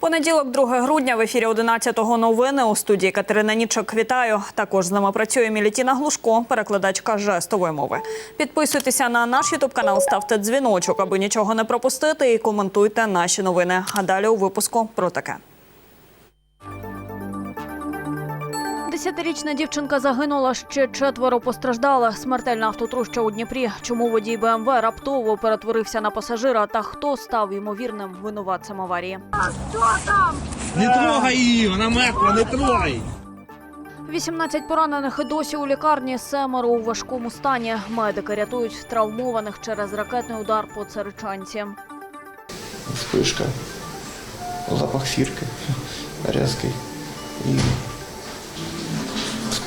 Понеділок, 2 грудня, в ефірі 11-го новини у студії Катерина Нічок. Вітаю. Також з нами працює Мілітіна Глушко, перекладачка жестової мови. Підписуйтеся на наш ютуб канал, ставте дзвіночок, аби нічого не пропустити, і коментуйте наші новини. А далі у випуску про таке. Десятирічна дівчинка загинула, ще четверо постраждали. Смертельна автотруща у Дніпрі. Чому водій БМВ раптово перетворився на пасажира та хто став ймовірним винуватцем аварії? Не трогай її, вона мертва, не трогай. 18 поранених і досі у лікарні, семеро у важкому стані. Медики рятують травмованих через ракетний удар по Царичанці. вспышка, запах сірки резкий. І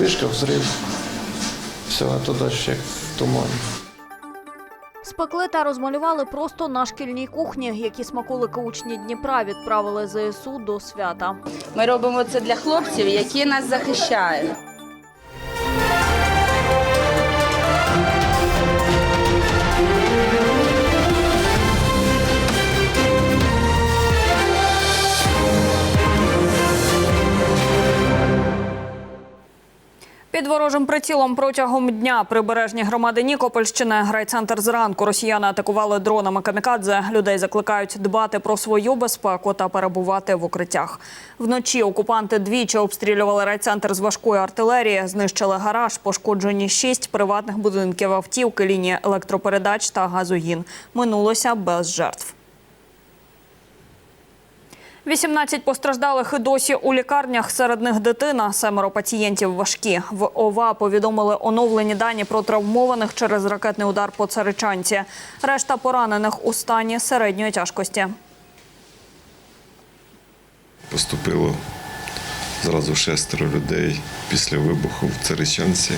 вспишка, взрив. Все, а то далі як в тумані. Спекли та розмалювали просто на шкільній кухні, які смаколики учні Дніпра відправили ЗСУ до свята. Ми робимо це для хлопців, які нас захищають. Під ворожим прицілом протягом дня прибережні громади Нікопольщини райцентр зранку росіяни атакували дронами камікадзе. Людей закликають дбати про свою безпеку та перебувати в укриттях. Вночі окупанти двічі обстрілювали райцентр з важкої артилерії, знищили гараж, пошкоджені шість приватних будинків, автівки, лінії електропередач та газогін. Минулося без жертв. 18 постраждалих і досі у лікарнях. Серед них дитина. Семеро пацієнтів важкі. В ОВА повідомили оновлені дані про травмованих через ракетний удар по Царичанці. Решта поранених у стані середньої тяжкості. Поступило зразу шестеро людей після вибуху в Царичанці.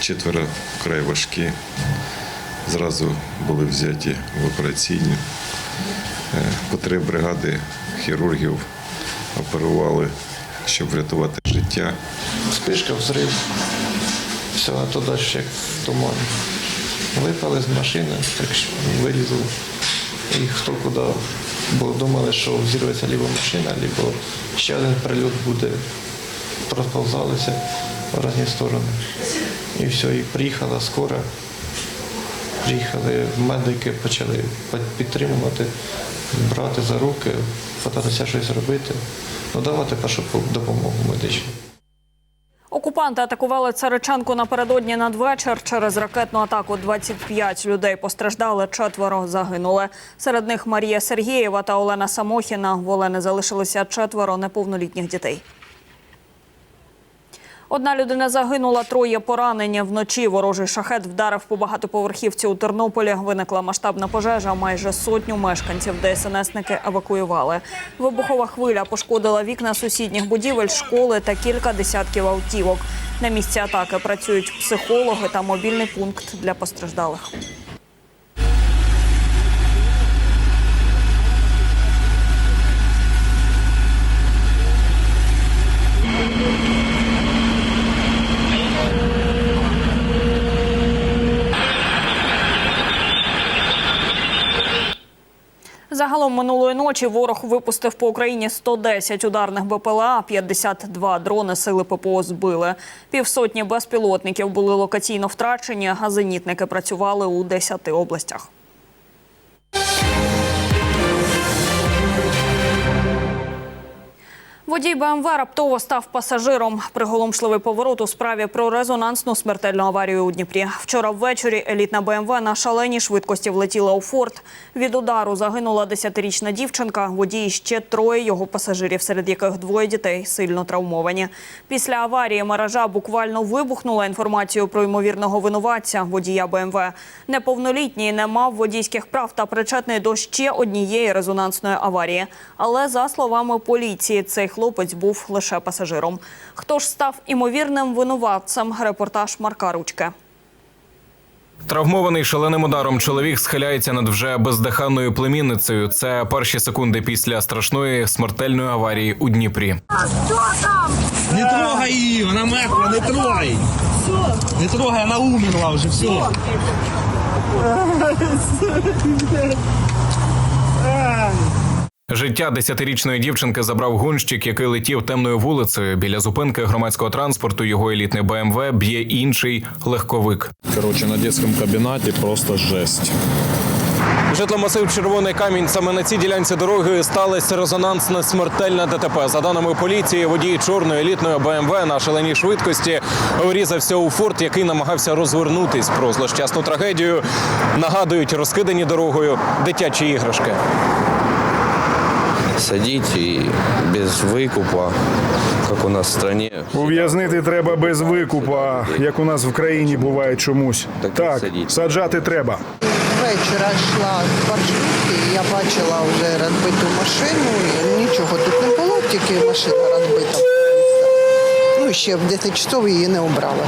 Четверо вкрай важкі. Зразу були взяті в операційні. Е, По три бригади хірургів оперували, щоб врятувати життя. Вспишка, взрив. Все, а то далі як в тумані. Випали з машини, так що вилізли. І хто куди. Бо думали, що взірветься ліва машина, або ще один прильот буде. Розповзалися в різні сторони. І все, і приїхала скора. Приїхали медики, почали підтримувати, брати за руки, питатися щось робити, надавати першу допомогу медичну. Окупанти атакували Царичанку напередодні надвечір. Через ракетну атаку 25 людей постраждали, четверо загинули. Серед них Марія Сергієва та Олена Самохіна. В Олени залишилися четверо неповнолітніх дітей. Одна людина загинула, троє поранені. Вночі ворожий шахет вдарив по багатоповерхівці у Тернополі. Виникла масштабна пожежа. Майже сотню мешканців ДСНСники евакуювали. Вибухова хвиля пошкодила вікна сусідніх будівель, школи та кілька десятків автівок. На місці атаки працюють психологи та мобільний пункт для постраждалих. Загалом минулої ночі ворог випустив по Україні 110 ударних БПЛА, 52 дрони сили ППО збили. Півсотні безпілотників були локаційно втрачені, а зенітники працювали у 10 областях. Водій БМВ раптово став пасажиром. Приголомшливий поворот у справі про резонансну смертельну аварію у Дніпрі. Вчора ввечері елітна БМВ на шаленій швидкості влетіла у форт. Від удару загинула 10-річна дівчинка. Водій ще троє його пасажирів, серед яких двоє дітей сильно травмовані. Після аварії мережа буквально вибухнула інформацію про ймовірного винуватця водія БМВ. Неповнолітній не мав водійських прав та причетний до ще однієї резонансної аварії. Але за словами поліції, цей хлопець був лише пасажиром. Хто ж став імовірним винуватцем? Репортаж Марка Ручки. Травмований шаленим ударом чоловік схиляється над вже бездиханною племінницею. Це перші секунди після страшної смертельної аварії у Дніпрі. Не трогай її, вона мертва, не трогай. Не трогай, вона умерла вже, все. Життя десятирічної дівчинки забрав гонщик, який летів темною вулицею. Біля зупинки громадського транспорту його елітний БМВ б'є інший легковик. Короче, на детском кабинете просто жесть. Житломасив Червоний камінь. Саме на цій ділянці дороги сталося резонансне смертельне ДТП. За даними поліції, водій чорної елітної БМВ на шаленій швидкості врізався у форт, який намагався розвернутись. Про злощасну трагедію нагадують розкидані дорогою дитячі іграшки. Садить і без викупу, як у нас в країні. Ув'язнити треба без викупа, як у нас в країні буває чомусь. Так, Так, саджати треба. Ввечора йшла з маршрутки, і я бачила вже розбиту машину. І нічого тут не було, тільки машина розбита Ну, ще в 10 часов її не обрали.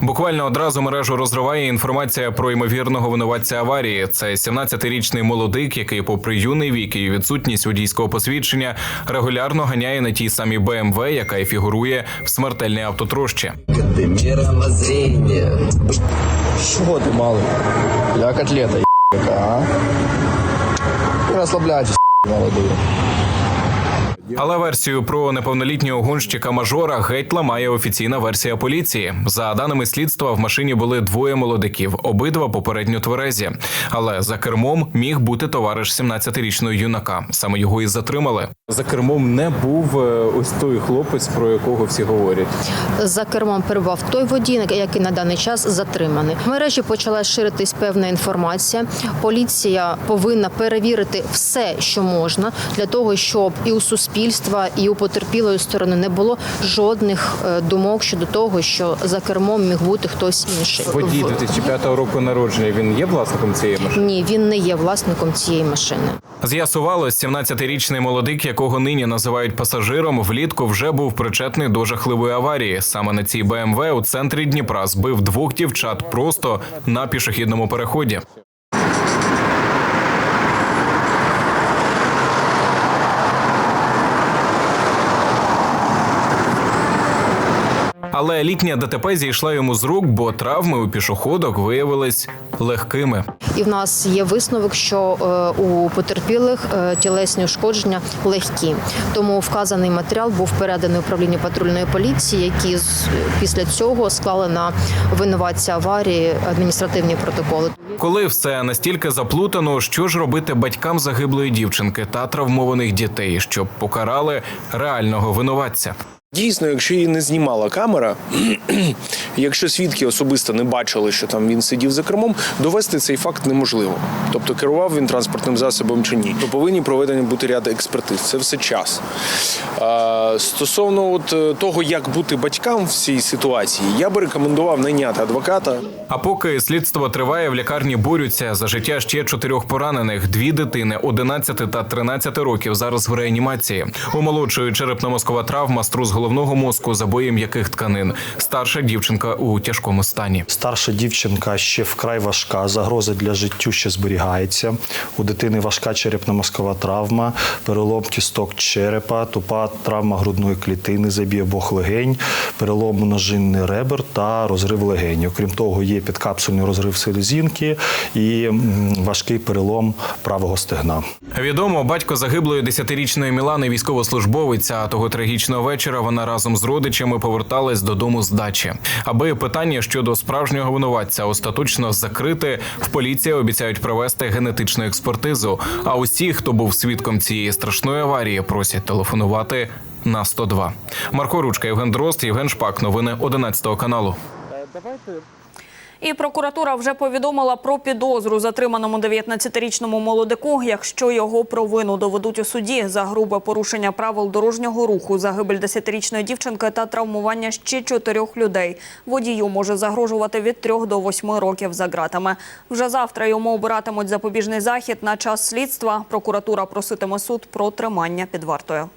Буквально одразу мережу розриває інформація про ймовірного винуватця аварії. Це 17-річний молодик, який, попри юний вік і відсутність водійського посвідчення, регулярно ганяє на тій самій БМВ, яка й фігурує в смертельній автотрощі. Мировоззрение. Чего ты, малый? Я котлета, какая, а? Не расслабляйтесь, молодые. Але версію про неповнолітнього гонщика мажора геть ламає офіційна версія поліції. За даними слідства, в машині були двоє молодиків, обидва попередньо тверезі. Але за кермом міг бути товариш 17-річного юнака. Саме його і затримали. За кермом не був е, ось той хлопець, про якого всі говорять. За кермом перебував той водій, який на даний час затриманий. В мережі почала ширитись певна інформація. Поліція повинна перевірити все, що можна, для того, щоб і у суспільства, і у потерпілої сторони не було жодних е, думок щодо того, що за кермом міг бути хтось інший. Водій В- 2005 року народження. Він є власником цієї машини. Ні, він не є власником цієї машини. З'ясувалось, 17-річний молодик, якого нині називають пасажиром, влітку вже був причетний до жахливої аварії. Саме на цій БМВ у центрі Дніпра збив двох дівчат просто на пішохідному переході. Але літня ДТП зійшла йому з рук, бо травми у пішоходок виявились легкими. І в нас є висновок, що е, у потерпілих е, тілесні ушкодження легкі. Тому вказаний матеріал був переданий управлінню патрульної поліції, які після цього склали на винуватця аварії адміністративні протоколи. Коли все настільки заплутано, що ж робити батькам загиблої дівчинки та травмованих дітей, щоб покарали реального винуватця? Дійсно, якщо її не знімала камера, якщо свідки особисто не бачили, що там він сидів за кермом, довести цей факт неможливо. Тобто керував він транспортним засобом чи ні. То повинні проведені бути ряд експертиз. Це все час. Стосовно от е, того, як бути батькам в цій ситуації, я би рекомендував найняти адвоката. А поки слідство триває, в лікарні борються за життя ще чотирьох поранених. Дві дитини 11 та 13 років зараз в реанімації. У молодшої черепно-мозкова травма, струс головного мозку, забої м'яких тканин. Старша дівчинка у тяжкому стані. Старша дівчинка ще вкрай важка, загроза для життю ще зберігається. У дитини важка черепно-мозкова травма, перелом кісток черепа, тупа травма грудної клітини, забій обох легень, перелом множинний ребер та розрив легень. Окрім того, є підкапсульний розрив селезінки і важкий перелом правого стегна. Відомо, батько загиблої десятирічної Мілани військовослужбовець. А того трагічного вечора вона разом з родичами поверталась додому з дачі. Аби питання щодо справжнього винуватця остаточно закрити, в поліції обіцяють провести генетичну експертизу. А усі, хто був свідком цієї страшної аварії, просять телефонувати на 102. Марко Ручка, Євген Дрозд, Євген Шпак. Новини 11 каналу. І прокуратура вже повідомила про підозру затриманому 19-річному молодику, якщо його провину доведуть у суді за грубе порушення правил дорожнього руху, загибель 10-річної дівчинки та травмування ще чотирьох людей. Водію може загрожувати від 3 до 8 років за ґратами. Вже завтра йому обиратимуть запобіжний захід на час слідства. Прокуратура проситиме суд про тримання під вартою.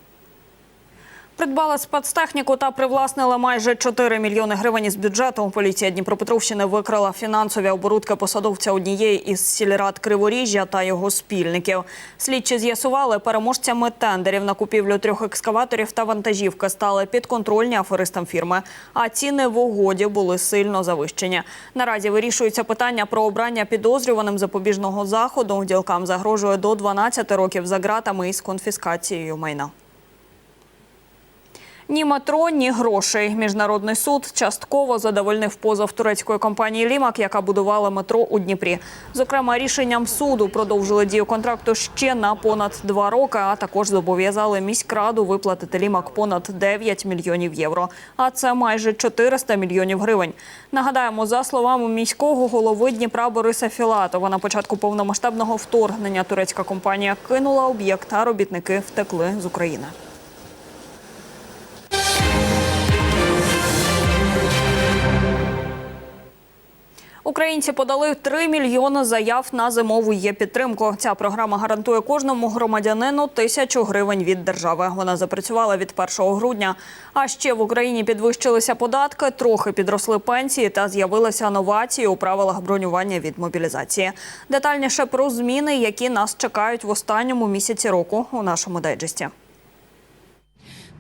Придбали спецтехніку та привласнили майже 4 мільйони гривень із бюджету. Поліція Дніпропетровщини викрила фінансові оборудки посадовця однієї із сільрад Криворіжжя та його спільників. Слідчі з'ясували, переможцями тендерів на купівлю трьох екскаваторів та вантажівки стали підконтрольні аферистам фірми. А ціни в угоді були сильно завищені. Наразі вирішується питання про обрання підозрюваним запобіжного заходу. Ділкам загрожує до 12 років за ґратами із конфіскацією майна. Ні метро, ні грошей. Міжнародний суд частково задовольнив позов турецької компанії Лімак, яка будувала метро у Дніпрі. Зокрема, рішенням суду продовжили дію контракту ще на понад два роки, а також зобов'язали міськраду виплатити Лімак понад 9 мільйонів євро. А це майже 400 мільйонів гривень. Нагадаємо, за словами міського голови Дніпра Бориса Філатова, на початку повномасштабного вторгнення турецька компанія кинула об'єкт, а робітники втекли з України. Українці подали 3 мільйони заяв на зимову є підтримку. Ця програма гарантує кожному громадянину тисячу гривень від держави. Вона запрацювала від 1 грудня. А ще в Україні підвищилися податки, трохи підросли пенсії та з'явилися новації у правилах бронювання від мобілізації. Детальніше про зміни, які нас чекають в останньому місяці року у нашому дайджесті.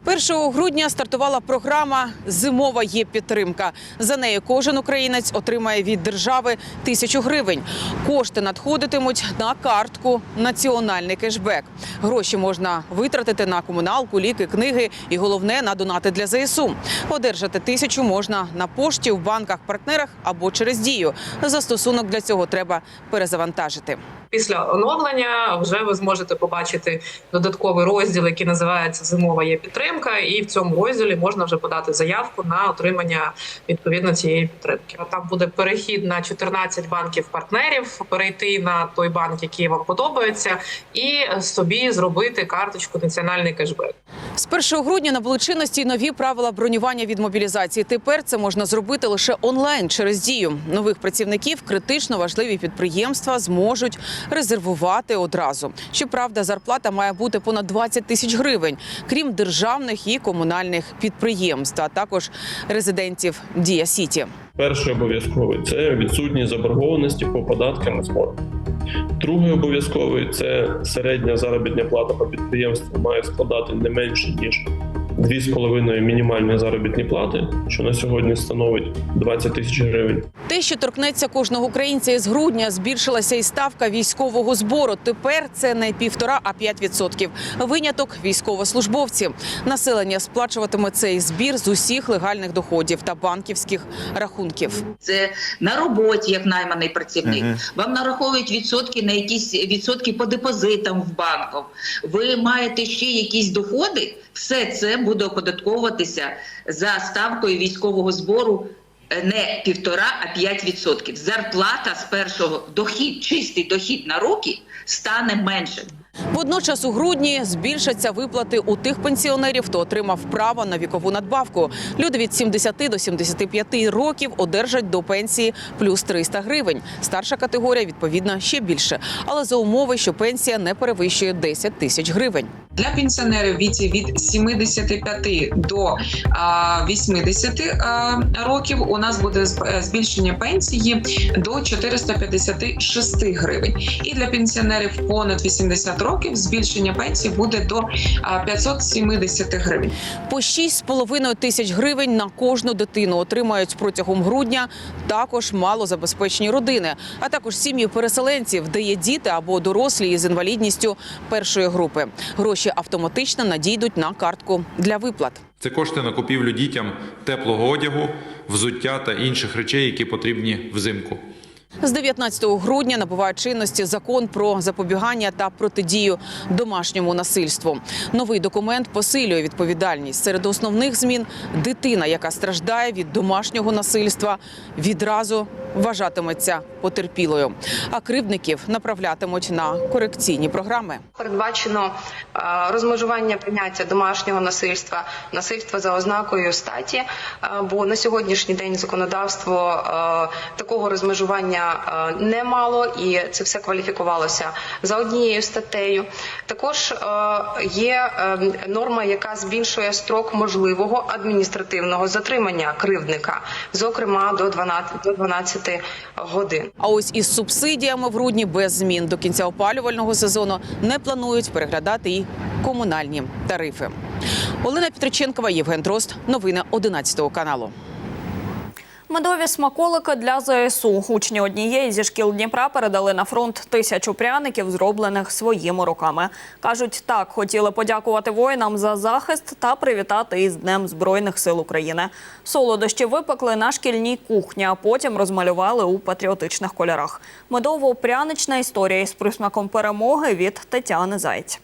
1 грудня стартувала програма Зимова є підтримка. За нею кожен українець отримає від держави тисячу гривень. Кошти надходитимуть на картку Національний кешбек. Гроші можна витратити на комуналку, ліки, книги і головне на донати для ЗСУ. Одержати тисячу можна на пошті, в банках, партнерах або через дію. Застосунок для цього треба перезавантажити. Після оновлення вже ви зможете побачити додатковий розділ, який називається Зимова є підтримка, і в цьому розділі можна вже подати заявку на отримання відповідно цієї підтримки. Там буде перехід на 14 банків партнерів, перейти на той банк, який вам подобається, і собі зробити карточку національний кешбек. З 1 грудня набули чинності нові правила бронювання від мобілізації. Тепер це можна зробити лише онлайн через дію. Нових працівників критично важливі підприємства зможуть резервувати одразу. Щоправда, зарплата має бути понад 20 тисяч гривень, крім державних і комунальних підприємств, а також резидентів Дія Сіті. Перший обов'язковий це відсутність заборгованості по податкам і зборам. Другий обов'язковий це середня заробітна плата по підприємству має складати не менше ніж 2,5 мінімальні заробітні плати, що на сьогодні становить 20 тисяч гривень. Те, що торкнеться кожного українця із грудня, збільшилася і ставка військового збору. Тепер це не півтора, а 5%. Виняток військовослужбовці. Населення сплачуватиме цей збір з усіх легальних доходів та банківських рахунків. Це на роботі, як найманий працівник. Мгм. Вам нараховують відсотки на якісь відсотки по депозитам в банках. Ви маєте ще якісь доходи. Все це буде оподатковуватися за ставкою військового збору. е, Не півтора, а п'ять відсотків. Зарплата з першого дохід, чистий дохід на руки стане меншим. Водночас у грудні збільшаться виплати у тих пенсіонерів, хто отримав право на вікову надбавку. Люди від 70 до 75 років одержать до пенсії плюс 300 гривень. Старша категорія відповідно ще більше, але за умови, що пенсія не перевищує 10 тисяч гривень. Для пенсіонерів віці від 75 до а, 80 років у нас буде е, збільшення пенсії до 456 гривень. І для пенсіонерів понад 80 років збільшення пенсії буде до а, 570 гривень. По 6,5 тисяч гривень на кожну дитину отримають протягом грудня також малозабезпечені родини, а також сім'ї переселенців, де є діти або дорослі із інвалідністю першої групи. Гроші автоматично надійдуть на картку для виплат. Це кошти на купівлю дітям теплого одягу, взуття та інших речей, які потрібні взимку. З 19 грудня набуває чинності закон про запобігання та протидію домашньому насильству. Новий документ посилює відповідальність. Серед основних змін дитина, яка страждає від домашнього насильства, відразу вважатиметься потерпілою, а кривдників направлятимуть на корекційні програми. Передбачено е, розмежування поняття домашнього насильства, насильства за ознакою статі. е, Бо на сьогоднішній день законодавство е, такого розмежування не мало, і це все кваліфікувалося за однією статтею. Також є е, норма, яка збільшує строк можливого адміністративного затримання кривдника, зокрема до 12, до 12 годин. А ось із субсидіями в грудні без змін до кінця опалювального сезону не планують переглядати і комунальні тарифи. Олена Петриченкова, Євген Дрозд. Новини 11 каналу. Медові смаколики для ЗСУ. Учні однієї зі шкіл Дніпра передали на фронт тисячу пряників, зроблених своїми руками. Кажуть, так хотіли подякувати воїнам за захист та привітати із Днем Збройних сил України. Солодощі випекли на шкільній кухні, а потім розмалювали у патріотичних кольорах. Медово-прянична історія із присмаком перемоги від Тетяни Зайць.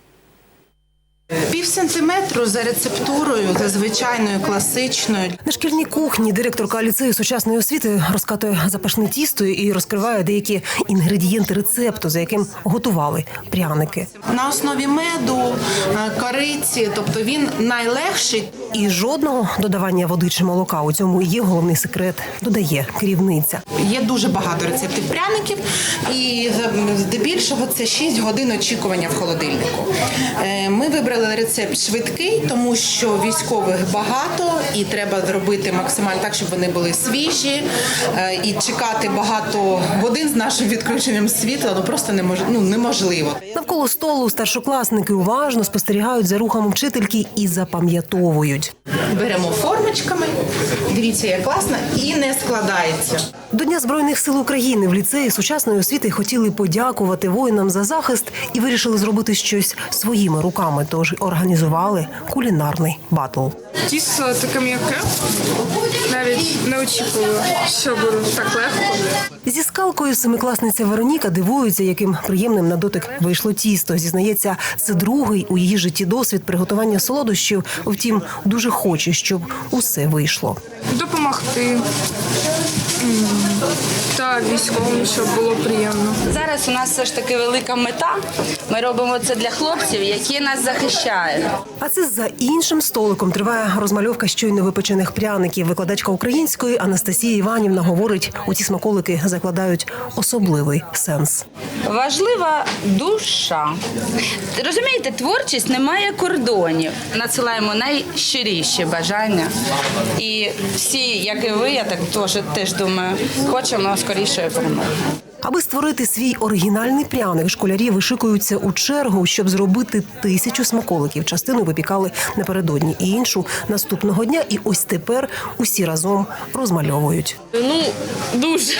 Пів сантиметру за рецептурою, за звичайною класичною. На шкільній кухні директорка ліцею сучасної освіти розкатує запашне тісто і розкриває деякі інгредієнти рецепту, за яким готували пряники. На основі меду, е, кориці, тобто він найлегший. І жодного додавання води чи молока у цьому є головний секрет, додає керівниця. Є дуже багато рецептів пряників, і здебільшого це 6 годин очікування в холодильнику. Е, Ми вибрали рецепт швидкий, тому що військових багато, і треба зробити максимально так, щоб вони були свіжі. е, І чекати багато годин з нашим відключенням світла ну просто немож, ну, неможливо. Навколо столу старшокласники уважно спостерігають за рухами вчительки і запам'ятовують. Беремо формочками. Дивіться, як класно, і не складається. До Дня Збройних сил України в ліцеї сучасної освіти хотіли подякувати воїнам за захист і вирішили зробити щось своїми руками. Тож організували кулінарний батл. Тісто таке м'яке. Навіть не очікувала, що буде так легко. Зі скалкою семикласниця Вероніка дивується, яким приємним на дотик вийшло тісто. Зізнається, це другий у її житті досвід приготування солодощів. Втім, дуже хоче, щоб усе вийшло. Допомогти 嗯。Та військовим, щоб було приємно. Зараз у нас все ж таки велика мета. Ми робимо це для хлопців, які нас захищають. А це за іншим столиком триває розмальовка щойно випечених пряників. Викладачка української Анастасія Іванівна говорить, у ці смаколики закладають особливий сенс. Важлива душа. Розумієте, творчість не має кордонів. Надсилаємо найщиріші бажання. І всі, як і ви, я так теж, теж думаю, хочемо скорішої перемоги. Аби створити свій оригінальний пряник, школярі вишикуються у чергу, щоб зробити тисячу смаколиків. Частину випікали напередодні, і іншу наступного дня. І ось тепер усі разом розмальовують. Ну, дуже.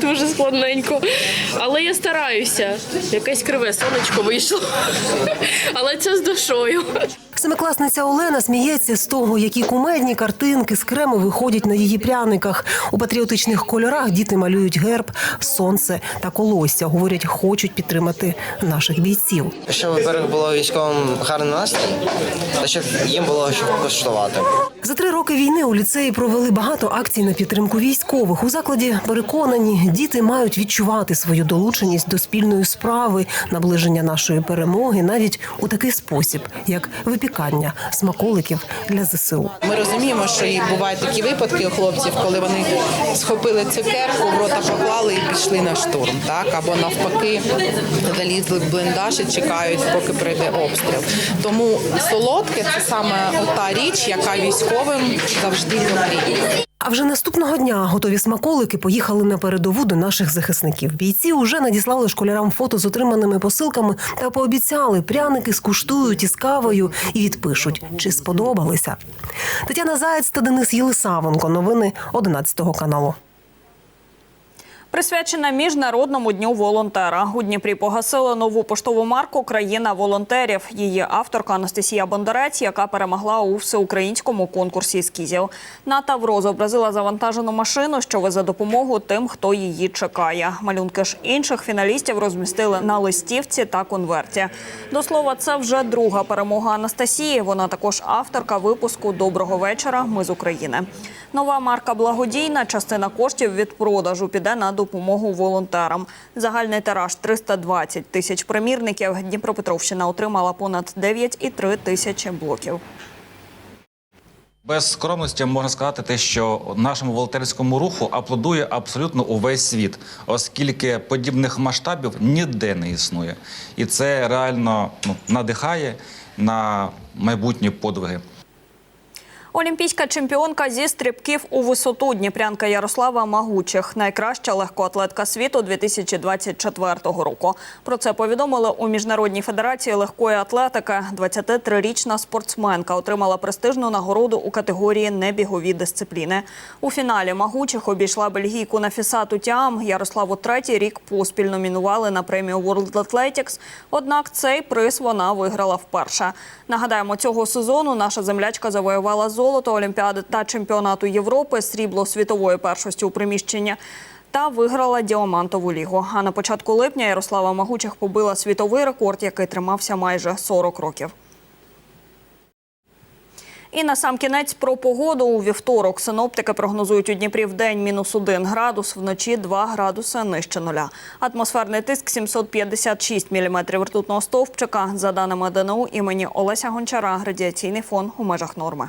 Дуже складненько. Але я стараюся. Якесь криве сонечко вийшло. Але це з душою. Семикласниця Олена сміється з того, які кумедні картинки з крему виходять на її пряниках. У патріотичних кольорах діти малюють герб, сонце та колосся. Говорять, хочуть підтримати наших бійців. Щоб, во-первых, було військовим гарний настрій, та щоб їм було що коштувати. За три роки війни у ліцеї провели багато акцій на підтримку військових. У закладі переконані, діти мають відчувати свою долученість до спільної справи, наближення нашої перемоги, навіть у такий спосіб, як випікання смаколиків для ЗСУ. Ми розуміємо, що і бувають такі випадки у хлопців, коли вони схопили цукерку, в рота поклали і пішли на штурм, так або навпаки залізли в блиндаж і чекають, поки прийде обстріл. Тому солодке це саме та річ, яка військовим завжди потрібна. А вже наступного дня готові смаколики поїхали на передову до наших захисників. Бійці уже надіслали школярам фото з отриманими посилками та пообіцяли, пряники скуштують із кавою і відпишуть, чи сподобалися. Тетяна Заєць та Денис Єлисавенко. Новини 11 каналу. Присвячена міжнародному дню волонтера. У Дніпрі погасили нову поштову марку Країна волонтерів. Її авторка Анастасія Бондарець, яка перемогла у всеукраїнському конкурсі ескізів. На Тавро зобразила завантажену машину, що везе допомогу тим, хто її чекає. Малюнки ж інших фіналістів розмістили на листівці та конверті. До слова, це вже друга перемога Анастасії. Вона також авторка випуску Доброго вечора. Ми з України. Нова марка благодійна. Частина коштів від продажу піде на допомогу волонтерам. Загальний тираж 320 тисяч примірників. Дніпропетровщина отримала понад 9,3 тисячі блоків. Без скромності можна сказати те, що нашому волонтерському руху аплодує абсолютно увесь світ, оскільки подібних масштабів ніде не існує, і це реально ну, надихає на майбутні подвиги. Олімпійська чемпіонка зі стрибків у висоту Дніпрянка Ярослава Магучих, найкраща легкоатлетка світу 2024 року. Про це повідомили у міжнародній федерації легкої атлетики. 23-річна спортсменка отримала престижну нагороду у категорії небігові дисципліни. У фіналі Магучих обійшла бельгійку Нафісату Тіам. Ярославу третій рік поспіль номінували на премію World Athletics. Однак цей приз вона виграла вперше. Нагадаємо, цього сезону наша землячка завоювала золото Олімпіади та чемпіонату Європи, срібло світової першості у приміщенні. Та виграла діамантову лігу. А на початку липня Ярослава Магучих побила світовий рекорд, який тримався майже 40 років. І на сам кінець про погоду у вівторок. Синоптики прогнозують у Дніпрі в день мінус 1 градус, вночі 2 градуси нижче нуля. Атмосферний тиск 756 міліметрів ртутного стовпчика. За даними ДНУ імені Олеся Гончара, радіаційний фон у межах норми.